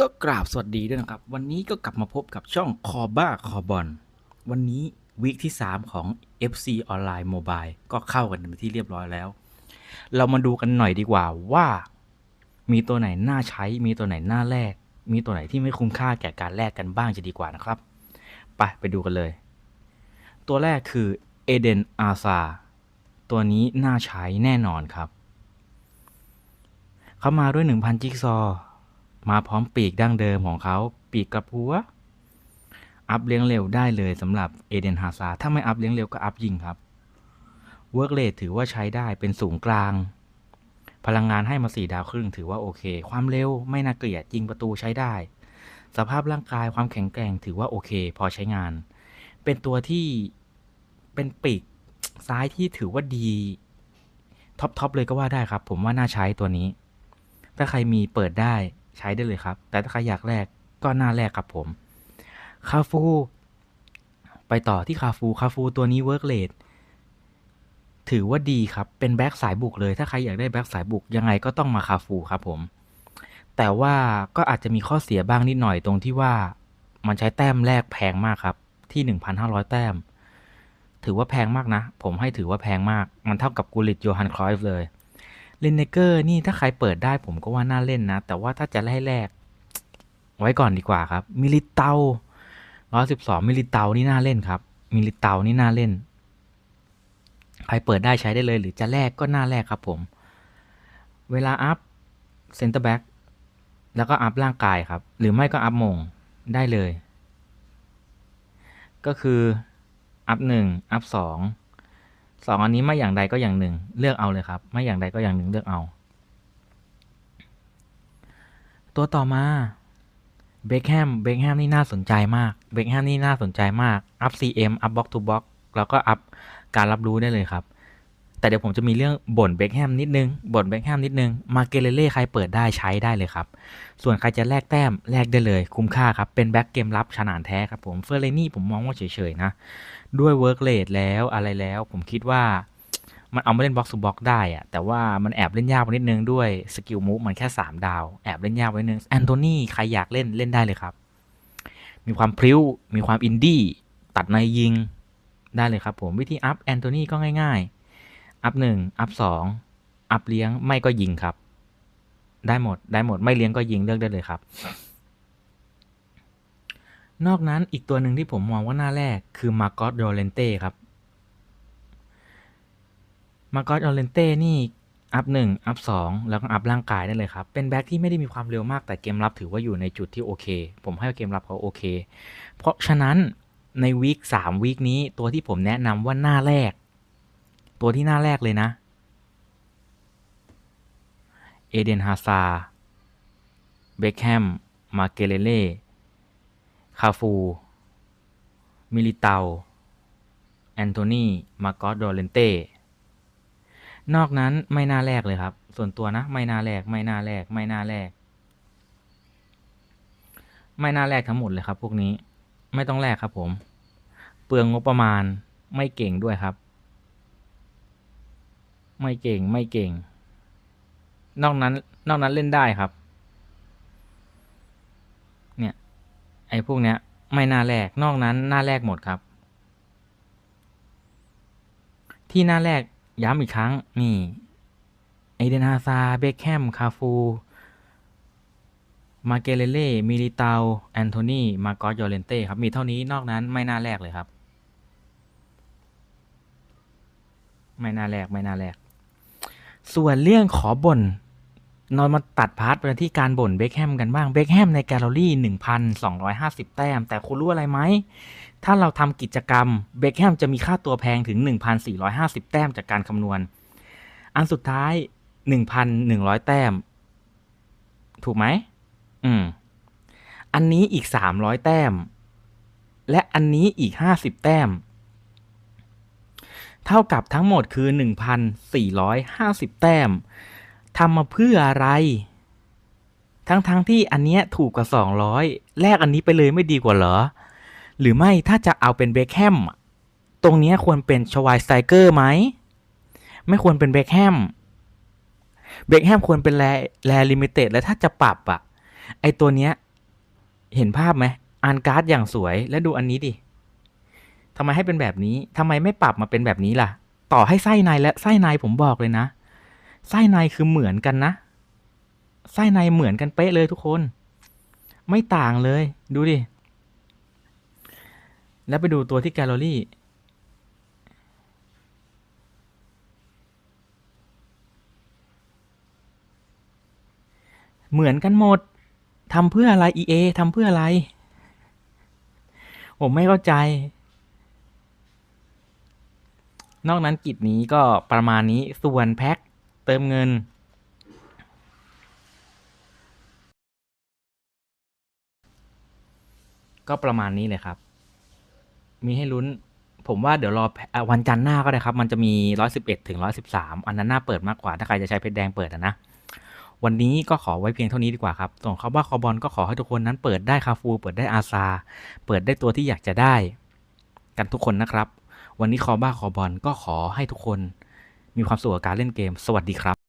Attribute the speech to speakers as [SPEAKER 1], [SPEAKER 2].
[SPEAKER 1] ก็กราบสวัสดีด้วยนะครับ วันนี้ก็กลับมาพบกับช่องคอบ้าคอบอลวันนี้วีคที่ 3 ของ FC Online Mobile ก็เข้ากันเป็นที่เรียบร้อยแล้ว เรามาดูกันหน่อยดีกว่าว่า มีตัวไหนน่าใช้ มีตัวไหนน่าแลกมีตัวไหนที่ไม่คุ้มค่าแก่การแลกกันบ้างจะดีกว่านะครับ ไปไปดูกันเลย ตัวแรกคือเอเดนอาซาตัวนี้น่าใช้แน่นอนครับ เข้ามาด้วย 1,000 จิ๊กซอ มาพร้อมปีกดั้งเดิมของเขา ปีกกระพัว อัพเลี้ยงเร็วได้เลยสำหรับเอเดนฮาซาถ้าไม่อัพเลี้ยงเร็วก็อัพยิงครับเวิร์กเลทถือว่าใช้ได้เป็นสูงกลาง พลังงานให้มาสี่ดาวครึ่งถือว่าโอเค ความเร็วไม่น่าเกลียดยิงประตูใช้ได้ สภาพร่างกายความแข็งแกร่งถือว่าโอเค พอใช้งาน เป็นตัวที่เป็นปีกซ้ายที่ถือว่าดีท็อปทอปเลยก็ว่าได้ครับ ผมว่าน่าใช้ตัวนี้ ถ้าใครมีเปิดได้ ใช้ได้เลยครับ แต่ถ้าใครอยากแลกก็น่าแลกครับผมคาฟูไปต่อที่คาฟูคาฟูตัวนี้เวิร์กเลดถือว่าดีครับ เป็นแบ็กสายบุกเลย ถ้าใครอยากได้แบ็กสายบุกยังไงก็ต้องมาคาฟูครับผม แต่ว่าก็อาจจะมีข้อเสียบ้างนิดหน่อยตรงที่ว่ามันใช้แต้มแรกแพงมากครับ ที่ 1,500 แต้ม ถือว่าแพงมากนะ ผมให้ถือว่าแพงมาก มันเท่ากับกูลิตโยฮันครอยฟ์เลย เลนเนเกอร์นี่ถ้าใครเปิดได้ผมก็ว่าน่าเล่นนะ แต่ว่าถ้าจะให้แรก ไว้ก่อนดีกว่าครับ มิลิเตาร้อยสิบสองมิลิเตานี่น่าเล่นครับ มิลิเตานี่น่าเล่น ใครเปิดได้ใช้ได้เลย หรือจะแลกก็น่าแลกครับผม เวลาอัพเซนเตอร์แบ็กแล้วก็อัพร่างกายครับ หรือไม่ก็อัพมงได้เลย ก็คืออัพหนึ่งอัพสอง สองอันนี้ไม่อย่างใดก็อย่างหนึ่ง เลือกเอาเลยครับ ไม่อย่างใดก็อย่างหนึ่งเลือกเอา ตัวต่อมาเบคแฮมเบคแฮมนี่น่าสนใจมากเบคแฮมนี่น่าสนใจมากอัพ CM อัพบล็อกทูบล็อกแล้วก็อัพการรับรู้ได้เลยครับ แต่เดี๋ยวผมจะมีเรื่องบ่นเบคแฮมนิดนึงบ่นเบคแฮมนิดนึง มาเกเรเล่ใครเปิดได้ใช้ได้เลยครับ ส่วนใครจะแลกแต้มแลกได้เลย คุ้มค่าครับ เป็นแบ็กเกมรับขนาดแท้ครับผมเฟอร์เรนี่ผมมองว่าเฉยๆนะ ด้วยเวิร์กเลดแล้วอะไรแล้ว ผมคิดว่ามันเอามาเล่นบ็อกซ์บ็อกได้อะแต่ว่ามันแอบเล่นยากไปนิดนึงด้วยสกิลมูฟมันแค่ 3 ดาว แอบเล่นยากไปนิดนึงแอนโทนีใครอยากเล่นเล่นได้เลยครับ มีความพริ้วมีความอินดี้ตัดในยิงได้เลยครับผมวิธีอัพแอนโทนีก็ง่าย ๆ อัพหนึ่งอัพสองอัพเลี้ยงไม่ก็ยิงครับ ได้หมดได้หมดไม่เลี้ยงก็ยิงเลือกได้เลยครับ นอกนั้นอีกตัวหนึ่งที่ผมมองว่าหน้าแรกคือมา g ก s โ o เลนเต้ครับมา g ก s โ o เลนเต้นี่อัพหนึ่งอัพสองแล้วก็อัพร่างกายได้เลยครับ เป็นแบ็คที่ไม่ได้มีความเร็วมากแต่เกมรับถือว่าอยู่ในจุดที่โอเค ผมให้เกมรับเขาโอเค เพราะฉะนั้นในวีคสามวีคนี้ตัวที่ผมแนะนำว่าหน้าแรก ตัวที่หน้าแรกเลยนะ เอเดนฮาซาเบคแฮม มาเกเลเล่ คาฟู มิลิเตาแอนโทนี มาโกสโดเลนเต้ นอกนั้นไม่น่าแรกเลยครับ ส่วนตัวนะ ไม่น่าแรก ไม่น่าแรก ไม่น่าแรก ไม่น่าแรกทั้งหมดเลยครับ พวกนี้ ไม่ต้องแรกครับผม เปลืองงบประมาณ ไม่เก่งด้วยครับ ไม่เก่งไม่เก่ง นอกนั้น นอกนั้นเล่นได้ครับ เนี่ย ไอ้พวกเนี้ย ไม่น่าแรก นอกนั้นหน้าแรกหมดครับ ที่หน้าแรกย้ำอีกครั้ง นี่ไอเดนฮาซาเบคแฮม คาฟู มาเกเลเล่ มิลิตาแอนโทนี มาโกสโยเลนเต้ครับ มีเท่านี้ นอกนั้นไม่น่าแรกเลยครับ ไม่น่าแรก ไม่น่าแรก ส่วนเรื่องขอบ่นนอนมาตัดพาร์ทไปที่การบ่นเบคแฮมกันบ้าง เบคแฮมในแกลเลอรี่ 1,250 แต้ม แต่คุณรู้อะไรไหม ถ้าเราทำกิจกรรม เบคแฮมจะมีค่าตัวแพงถึง 1,450 แต้มจากการคำนวณ อันสุดท้าย 1,100 แต้ม ถูกไหม อืม อันนี้อีก 300 แต้ม และอันนี้อีก 50 แต้ม เท่ากับทั้งหมดคือ 1,450 แต้มทำมาเพื่ออะไร ทั้งๆทที่อันเนี้ยถูกกว่า 200 แลกอันนี้ไปเลยไม่ดีกว่าเหรอ หรือไม่ถ้าจะเอาเป็นเบคแฮมตรงเนี้ยควรเป็นชวายสไตเกอร์ไหม ไม่ควรเป็นเบคแฮมเบคแฮมควรเป็นแรแรลิมิเต็ดแล้วถ้าจะปรับอะไอตัวเนี้ย เห็นภาพไหมอ่านการ์ดอย่างสวยและดูอันนี้ดิ ทำไมให้เป็นแบบนี้ทำไมไม่ปรับมาเป็นแบบนี้ล่ะ ต่อให้ไส้ในและไส้ในผมบอกเลยนะ ไส้ในคือเหมือนกันนะ ไส้ในเหมือนกันเป๊ะเลยทุกคน ไม่ต่างเลย ดูดิ แล้วไปดูตัวที่แกลเลอรี่เหมือนกันหมด ทำเพื่ออะไร EA ทำเพื่ออะไร ผมไม่เข้าใจ นอกนั้นกิจนี้ก็ประมาณนี้ส่วนแพ็คเติมเงิน ก็ประมาณนี้เลยครับ มีให้ลุ้น ผมว่าเดี๋ยวรอวันจันทร์หน้าก็ได้ครับ มันจะมีร้อยสิบเอ็ดถึงร้อยสิบสามอันนั้นน่าเปิดมากกว่า ถ้าใครจะใช้เพชรแดงเปิดนะ วันนี้ก็ขอไว้เพียงเท่านี้ดีกว่าครับ ส่วนคำว่าคอบอลก็ขอให้ทุกคนนั้นเปิดได้คาฟู เปิดได้อาซา เปิดได้ตัวที่อยากจะได้ กันทุกคนนะครับ วันนี้คอบ้าคอบอลก็ขอให้ทุกคนมีความสุขกับการเล่นเกม สวัสดีครับ